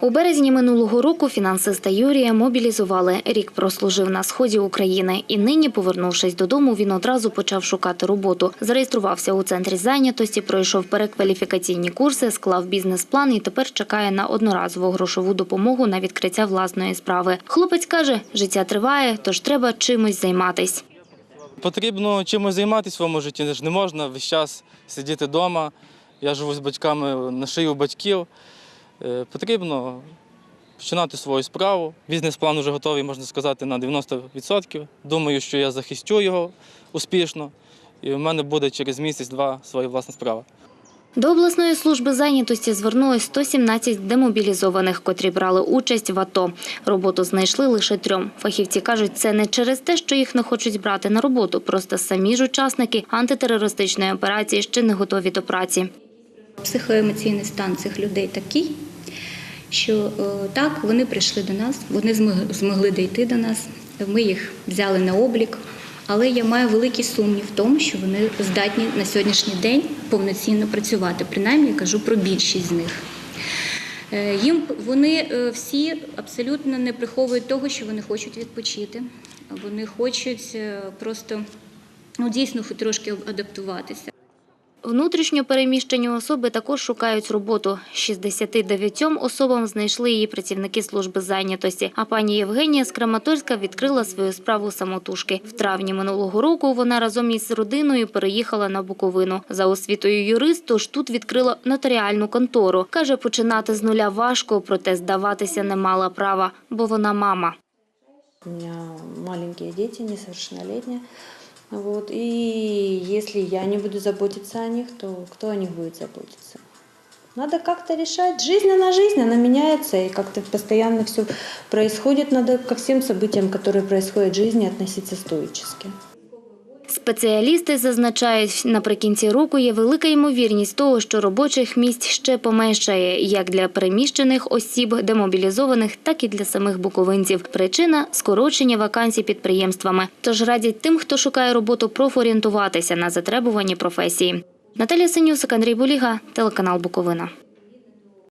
У березні минулого року фінансиста Юрія мобілізували. Рік прослужив на сході України. І нині, повернувшись додому, він одразу почав шукати роботу. Зареєструвався у центрі зайнятості, пройшов перекваліфікаційні курси, склав бізнес-план і тепер чекає на одноразову грошову допомогу на відкриття власної справи. Хлопець каже, життя триває, тож треба чимось займатись. Потрібно чимось займатися в своєму житті. Не можна весь час сидіти вдома. Я живу з батьками на шиї у батьків. Е, Потрібно починати свою справу. Бізнес-план вже готовий, можна сказати, на 90%. Думаю, що я захистю його успішно, і в мене буде через місяць-два своя власна справа. До обласної служби зайнятості звернулось 117 демобілізованих, котрі брали участь в АТО. Роботу знайшли лише трьом. Фахівці кажуть, це не через те, що їх не хочуть брати на роботу, просто самі ж учасники антитерористичної операції ще не готові до праці. Психоемоційний стан цих людей такий, що е, так, вони прийшли до нас, вони змог- змогли дійти до нас, ми їх взяли на облік, але я маю великий сумнів в тому, що вони здатні на сьогоднішній день повноцінно працювати. Принаймні я кажу про більшість з них. Е, Їм вони е, всі абсолютно не приховують того, що вони хочуть відпочити. Вони хочуть просто ну, дійсно трошки адаптуватися. Внутрішньо переміщені особи також шукають роботу. 69 особам знайшли її працівники служби зайнятості. А пані Євгенія з Краматорська відкрила свою справу самотужки. В травні минулого року вона разом із родиною переїхала на Буковину. За освітою юрист, тож тут відкрила нотаріальну контору. Каже, починати з нуля важко, проте здаватися не мала права, бо вона мама. У меня маленькие дети, несовершеннолетние. Вот. И если я не буду заботиться о них, то кто о них будет заботиться? Надо как-то решать. Жизнь, она жизнь, она меняется, и как-то постоянно все происходит. Надо ко всем событиям, которые происходят в жизни, относиться стоически. Спеціалісти зазначають, наприкінці року є велика ймовірність того, що робочих місць ще поменшає як для переміщених осіб, демобілізованих, так і для самих буковинців. Причина скорочення вакансій підприємствами. Тож радять тим, хто шукає роботу, профорієнтуватися на затребувані професії. Наталя Синюсик, Андрій Буліга, телеканал Буковина.